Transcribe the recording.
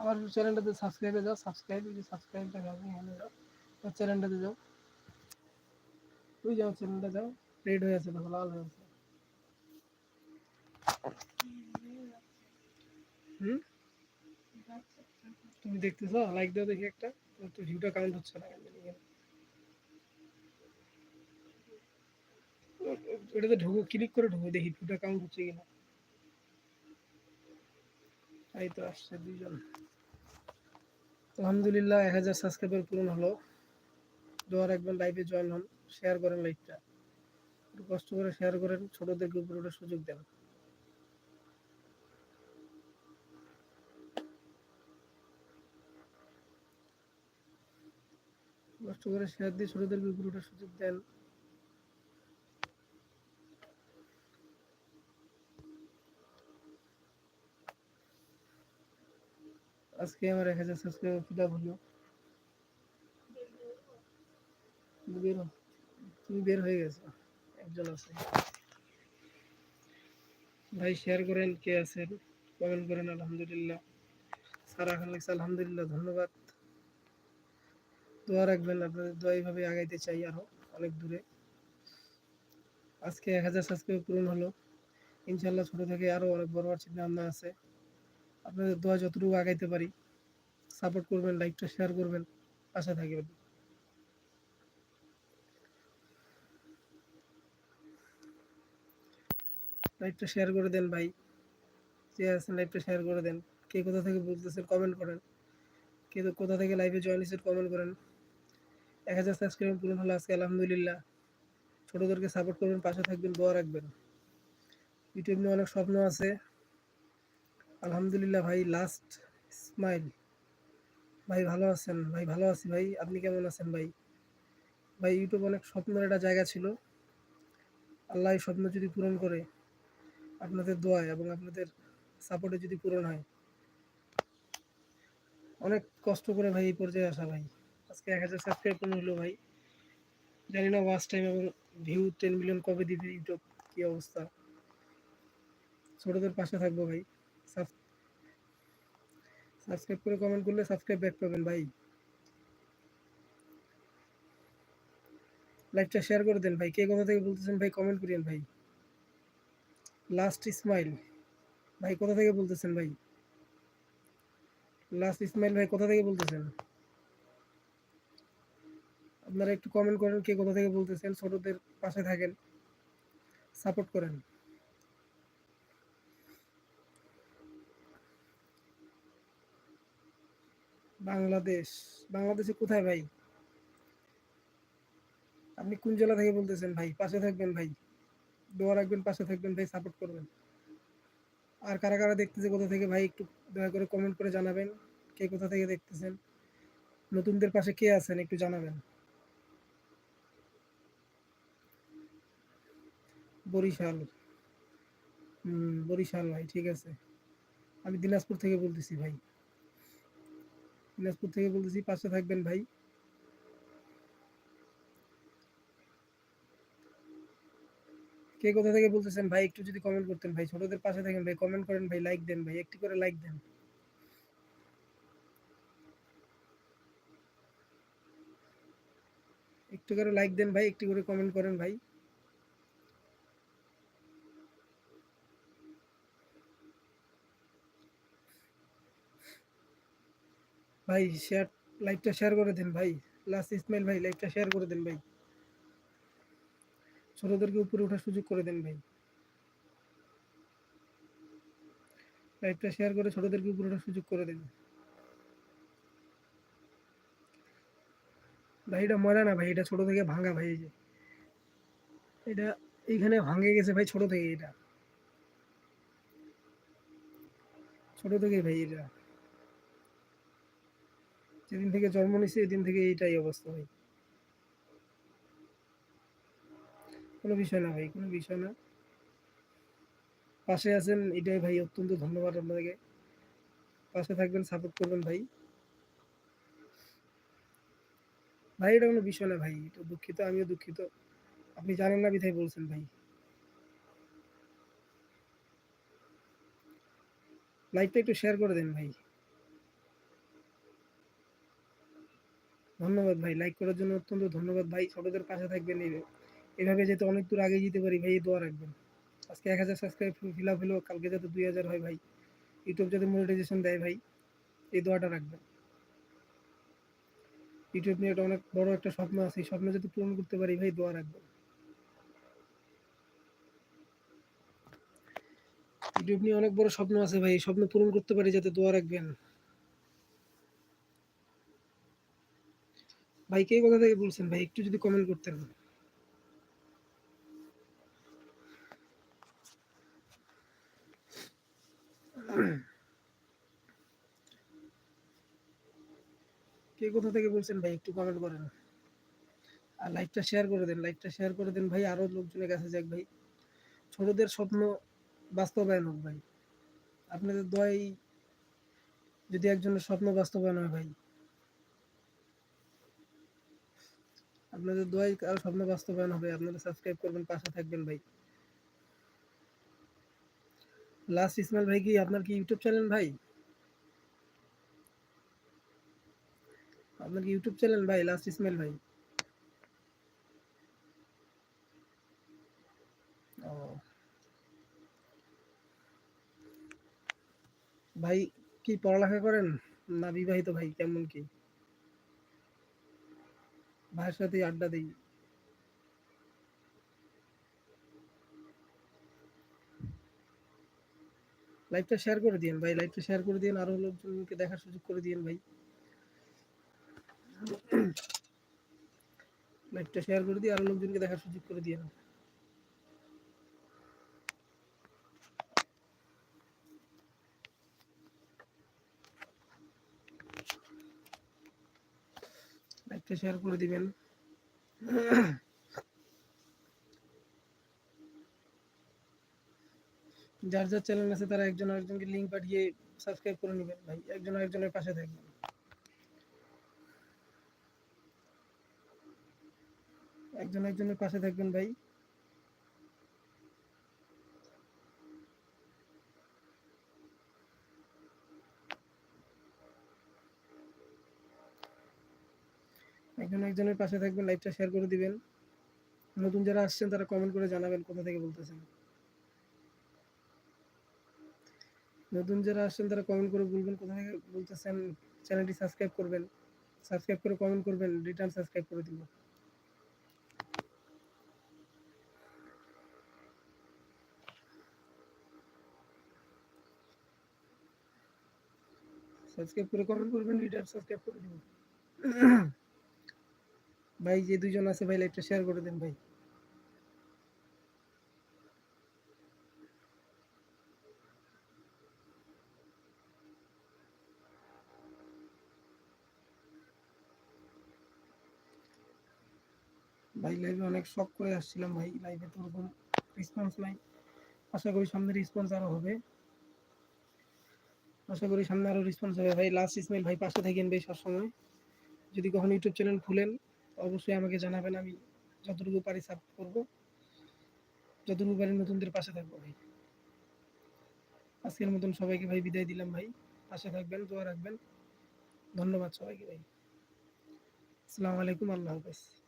আমার চ্যানেলটাতে সাবস্ক্রাইবে যাও সাবস্ক্রাইব যে সাবস্ক্রাইবটা হবে এখানে যাও আমার চ্যানেলটাতে যাও ওই যাও চ্যানেলটা যাও রেড হয়ে আছে দেখো লাল হয়ে আছে হুম তুমি দেখতেছো লাইক দাও দেখি একটা তোমার তো ভিউটা কাউন্ট হচ্ছে না কেন জানি কেন। ওটাতে ঢুকো ক্লিক করে ঢুকো দেখি ভিউটা কাউন্ট হচ্ছে কিনা এই তো আসছে দুইজন। আলহামদুলিল্লাহ, এক হাজার সাবস্ক্রাইবার পূরণ হলো। দোয়া রাখবেন লাইভে জয়েন হন শেয়ার করেন লাইভটা একটু কষ্ট করে শেয়ার করেন, ছোটদেরকে উপরে ওঠার সুযোগ দেন। কষ্ট করে শেয়ার দিয়ে ছোটদেরকে উপরে ওঠার সুযোগ দেন। আজকে আমার এক হাজার সাবস্ক্রাইবার ফিল হলো। বের তুমি বের হয়ে গেছো। একজন আছে। ভাই শেয়ার করেন কে আছেন? কমেন্ট করেন, আলহামদুলিল্লাহ। সারা খান লিখছে আলহামদুলিল্লাহ, ধন্যবাদ। দোয়া রাখবেন, আপনাদের দোয়া এইভাবে আগাইতে চাই আরও অনেক দূরে। আজকে এক হাজার সাবস্ক্রাইব পূরণ হলো। ইনশাল্লাহ ছোট থেকে আরও অনেক বড় হওয়ার চিন্তা ভাবনা আছে। আপনাদের দোয়া যতটুকু আগাইতে পারি সাপোর্ট করবেন লাইকটা শেয়ার করবেন পাশে থাকবেন লাইভটা শেয়ার করে দেন ভাই, যে আছেন লাইভটা শেয়ার করে দেন। কে কোথা থেকে বলতেছেন কমেন্ট করেন। কে তো কোথা থেকে লাইভে জয়েন হয়েছেন কমেন্ট করেন। এক হাজার সাবস্ক্রাইবার পূরণ হলো আজকে, আলহামদুলিল্লাহ। ছোটদেরকে সাপোর্ট করবেন, পাশে থাকবেন, দোয়া রাখবেন। ইউটিউব নিয়ে অনেক স্বপ্ন আছে। আলহামদুলিল্লাহ ভাই লাস্ট স্মাইল ভাই ভালো আছেন? ভাই ভালো আছি ভাই, আপনি কেমন আছেন ভাই? ভাই, ইউটিউব অনেক স্বপ্নের একটা জায়গা ছিল। আল্লাহ স্বপ্ন যদি পূরণ করে, আপনাদের দোয়ায় এবং আপনাদের সাপোর্টে যদি পূরণ হয়। অনেক কষ্ট করে ভাই এই পর্যায়ে আসা ভাই। আজকে এক হাজার সাবস্ক্রাইব পূর্ণ হলো ভাই। জানি না ওয়াচ টাইম এবং ভিউ টেন মিলিয়ন কবে দিবে ইউটিউব, কি অবস্থা। ছোটদের পাশে থাকব ভাই। সাবস্ক্রাইব করে কমেন্ট করলে সাবস্ক্রাইব ব্যাক পাবেন ভাই। লাইভটা শেয়ার করে দেন ভাই। কে কোথা থেকে বলতেছেন ভাই কমেন্ট করিয়েন ভাই। লাস্ট স্মাইল ভাই, কোথা থেকে বলতেছেন ভাই? লাস্ট ইসমাইল ভাই, কোথা থেকে বলতেছেন? আপনারা একটু কমেন্ট করেন কে কোথা থেকে বলতেছেন, ছোটদের পাশে থাকেন। সাপোর্ট করেন। বাংলাদেশ। বাংলাদেশে কোথায় ভাই? আপনি কোন জেলা থেকে বলতেছেন ভাই? পাশে থাকবেন ভাই। দোয়া রাখবেন, পাশে থাকবেন ভাই সাপোর্ট করবেন। আর কারা কারা দেখতেছে, কোথা থেকে ভাই একটু দয়া করে কমেন্ট করে জানাবেন, কে কোথা থেকে দেখতেছেন? নতুনদের পাশে কে আছেন একটু জানাবেন। বরিশাল। হুম বরিশাল ভাই, ঠিক আছে। আমি দিনাজপুর থেকে বলতেছি ভাই। দিনাজপুর থেকে বলতেছি, পাশে থাকবেন ভাই। কে কোথা থেকে বলতেছেন? ভাই, একটু যদি কমেন্ট করতেন ভাই। ছোটদের পাশে থাকেন ভাই কমেন্ট করেন ভাই লাইক দেন ভাই, একটি করে লাইক দেন। একটু করে লাইক দেন ভাই, একটু করে কমেন্ট করেন ভাই। ভাই শেয়ার লাইভটা শেয়ার করে দেন ভাই। লাস্ট ইসমাইল ভাই লাইভটা শেয়ার করে দেন ভাই। ছোটদেরকে উপরে ওঠার সুযোগ করে দেন ভাই। লাইভটা শেয়ার করে ছোটদেরকে উপরে ওঠার সুযোগ করে দেন। ভাই, এটা মরা না ভাই, এটা ছোট থেকে ভাঙা ভাই যে। এটা এইখানে ভাঙে গেছে ভাই, ছোট থেকে এটা। ছোট থেকে ভাই, এটা। যেদিন থেকে জন্ম নিছে এদিন থেকে এইটাই অবস্থা ভাই। কোনো বিষয় না ভাই, কোনো বিষয় না। পাশে আছেন, এটাই ভাই অত্যন্ত ধন্যবাদ আপনাকে পাশে থাকবেন সাপোর্ট করবেন ভাই। ভাই, এটা কোনো বিষয় না ভাই, এটা দুঃখিত, আমিও দুঃখিত। আপনি জানেন না বিধায় বলছেন ভাই। লাইভটা একটু শেয়ার করে দেন ভাই। ধন্যবাদ ভাই। লাইক করার জন্য অত্যন্ত ধন্যবাদ ভাই। ছোটদের পাশে থাকবেন এভাবে যাতে অনেক দূর আগে যেতে পারি ভাই দোয়া রাখবেন। আজকে এক হাজার সাবস্ক্রাইব ফিল আপ হলো, কালকে যাতে দুই হাজার হয় ভাই। ইউটিউব যাতে মনিটাইজেশন দেয় ভাই, এই দোয়াটা রাখবেন। ইউটিউব নিয়ে একটা অনেক বড় একটা স্বপ্ন আছে, এই স্বপ্ন যাতে পূরণ করতে পারি ভাই, দোয়া রাখবেন। ইউটিউব নিয়ে অনেক বড় স্বপ্ন আছে ভাই স্বপ্ন পূরণ করতে পারি যাতে দোয়া রাখবেন। ভাই কে কোথা থেকে বলছেন, ভাই, একটু যদি কমেন্ট করতেন কে কোথা থেকে বলছেন, ভাই, একটু কমেন্ট করেন। আর লাইভটা শেয়ার করে দেন লাইভটা শেয়ার করে দেন, ভাই, আরও লোকজনের কাছে যাক, ভাই। ছোটদের স্বপ্ন বাস্তবায়ন হোক, ভাই। আপনাদের দয় যদি একজনের স্বপ্ন বাস্তবায়ন হয়, ভাই। আপনাদের দোয়াই কারও স্বপ্ন বাস্তবায়ন হবে। আপনারা সাবস্ক্রাইব করবেন, পাশে থাকবেন ভাই। লাস্ট ইসমাইল ভাই কি, আপনার কি ইউটিউব চ্যানেল ভাই? আপনার কি ইউটিউব চ্যানেল ভাই লাস্ট ইসমাইল ভাই? ভাই, কি পড়ালেখা করেন? না বিবাহিত ভাই, কেমন কি? ভাইয়ের আড্ডা দিই। লাইভটা শেয়ার করে দিন ভাই লাইভটা শেয়ার করে দিন আরও লোকজনকে দেখার সুযোগ করে দিন ভাই। লাইভটা শেয়ার করে দিয়ে আরও লোকজনকে দেখার সুযোগ করে দিন লাইভটা শেয়ার করে দিবেন। যার যার চ্যানেল আছে তারা একজন আরেকজনকে লিঙ্ক পাঠিয়ে সাবস্ক্রাইব করে নেবেন ভাই। একজন আরেকজনের পাশে থাকবেন। একজন একজনের পাশে থাকবেন ভাই একজন একজনের পাশে থাকবেন লাইভটা শেয়ার করে দিবেন। নতুন যারা আসছেন, তারা কমেন্ট করে জানাবেন কোথা থেকে বলতেছেন। নতুন যারা আসছেন, তারা কমেন্ট করে বলবেন কোথা থেকে বলতেছেন। চ্যানেলটি সাবস্ক্রাইব করবেন। সাবস্ক্রাইব করে কমেন্ট করবেন রিটার্ন সাবস্ক্রাইব করে দিব সাবস্ক্রাইব করে কমেন্ট করবেন রিটার্ন সাবস্ক্রাইব করে দিব ভাই, যে দুইজন আছে ভাই, লাইভটা শেয়ার করে দেন ভাই। ভাই লাইভে অনেক শখ করে আসছিলাম ভাই লাইভে তো ওরকম রেসপন্স নাই। আশা করি সামনে রেসপন্স আরও হবে। আশা করি সামনে আরও রেসপন্স হবে। ভাই লাস্ট ইসমাইল ভাই, পাশে থাকেন ভাই সবসময়। যদি কখনো ইউটিউব চ্যানেল খুলেন অবশ্যই আমাকে জানাবেন, আমি যতটুকু পারি সাপোর্ট করব। যতটুকু পারি নতুনদের পাশে থাকব ভাই। আজকের মতন সবাইকে ভাই বিদায় দিলাম ভাই। পাশে থাকবেন, দোয়া রাখবেন। ধন্যবাদ সবাইকে ভাই। আসসালামু আলাইকুম, আল্লাহ হাফেজ।